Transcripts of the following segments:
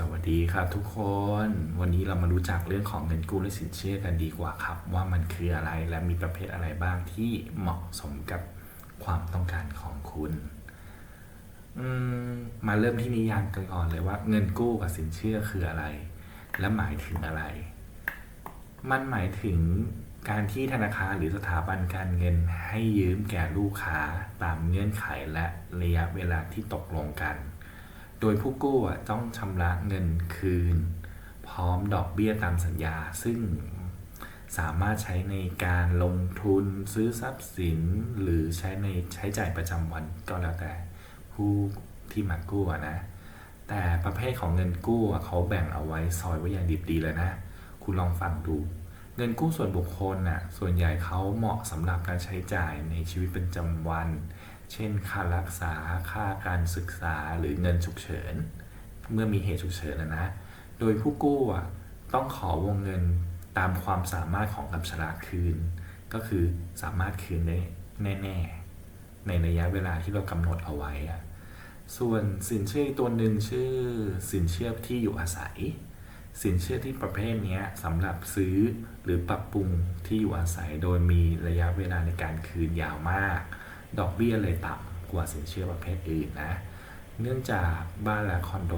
สวัสดีครับทุกคนวันนี้เรามารู้จักเรื่องของเงินกู้และสินเชื่อกันดีกว่าครับ ว่ามันคืออะไรและมีประเภทอะไรบ้างที่เหมาะสมกับความต้องการของคุณมมาเริ่มที่นิยามกันก่อนเลยว่า เงินกู้กับสินเชื่อคืออะไร และหมายถึงอะไร มันหมายถึงการที่ธนาคารหรือสถาบันการเงินให้ยืมแก่ลูกค้าตามเงื่อนไขและระยะเวลาที่ตกลงกัน โดยผู้กู้ต้องชำระเงินคืน พร้อมดอกเบี้ยตามสัญญา ซึ่งสามารถใช้ในการลงทุนซื้อทรัพย์สิน หรือใช้ในใช้จ่ายประจำวันก็แล้วแต่ผู้ที่มากู้นะ แต่ประเภทของเงินกู้เขาแบ่งเอาไว้ซอยไว้อย่างดิบดีเลยนะ คุณลองฟังดู เงินกู้ส่วนบุคคลน่ะส่วนใหญ่เขาเหมาะสำหรับการใช้จ่ายในชีวิตประจำวัน เช่น ค่ารักษา ค่าการศึกษาหรือเงินฉุกเฉิน เมื่อมีเหตุฉุกเฉินนะนะ โดยผู้กู้ต้องขอวงเงินตามความสามารถของกำชราคืน ก็คือสามารถคืนได้แน่ ๆ ในระยะเวลาที่เรากำหนดเอาไว้ ส่วนสินเชื่อตัวหนึ่งชื่อสินเชื่อที่อยู่อาศัย สินเชื่อที่ประเภทนี้สำหรับซื้อหรือปรับปรุงที่อยู่อาศัยโดยมีระยะเวลาในการคืนยาวมาก ดอกเบี้ยเลยต่ำกว่าสินเชื่อประเภทอื่นนะ เนื่องจากบ้านและคอนโด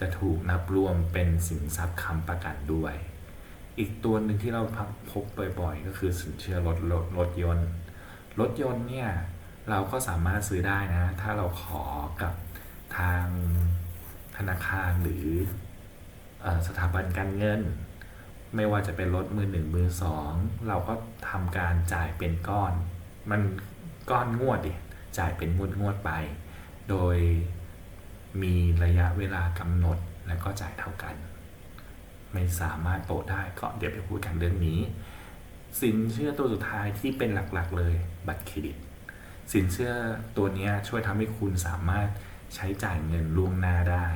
จะถูกนับรวมเป็นสินทรัพย์ค้ำประกันด้วย อีกตัวหนึ่งที่เราพบบ่อยๆ ก็คือสินเชื่อรถรถรถยนต์ รถยนต์เนี่ยเราก็สามารถซื้อได้นะ ถ้าเราขอกับทางธนาคารหรืออสถาบันการเงิน ไม่ว่าจะเป็นรถมือหนึ่งมือสองเราก็ทำการจ่ายเป็นก้อน มัน ก้อนงวดดิจ่ายเป็นงวดงวดไป โดยมีระยะเวลากำหนดและก็จ่ายเท่ากัน ไม่สามารถโปได้ก็เดี๋ยวไปพูดกันเรื่องนี้ สินเชื่อตัวสุดท้ายที่เป็นหลักๆเลยบัตรเครดิต สินเชื่อตัวนี้ช่วยทำให้คุณสามารถใช้จ่ายเงินล่วงหน้าได้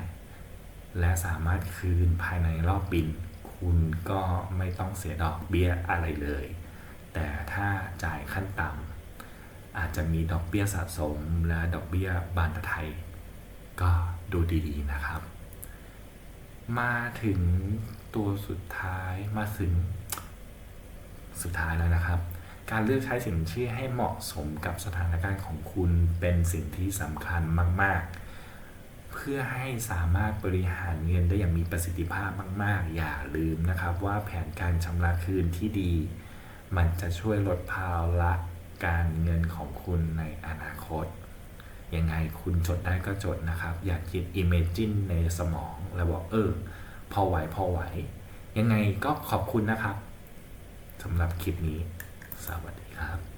และสามารถคืนภายในรอบบิน คุณก็ไม่ต้องเสียดอกเบี้ยอะไรเลย แต่ถ้าจ่ายขั้นต่ำ อาจจะมีดอกเบี้ยสะสมและดอกเบี้ยบานตะไทย ก็ดูดีๆนะครับ มาถึงตัวสุดท้ายมาถึงสุดท้ายแล้วนะครับ การเลือกใช้สินเชื่อให้เหมาะสมกับสถานการณ์ของคุณเป็นสิ่งที่สำคัญมาก ๆ เพื่อให้สามารถบริหารเงินได้อย่างมีประสิทธิภาพมาก ๆ อย่าลืมนะครับว่าแผนการชำระคืนที่ดี มันจะช่วยลดภาระ การเงินของคุณในอนาคต ยังไงคุณจดได้ก็จดนะครับ อย่าคิด Imagine ในสมอง แล้วบอกเออ พอไหวพอไหว ยังไงก็ขอบคุณนะครับสำหรับคลิปนี้ สวัสดีครับ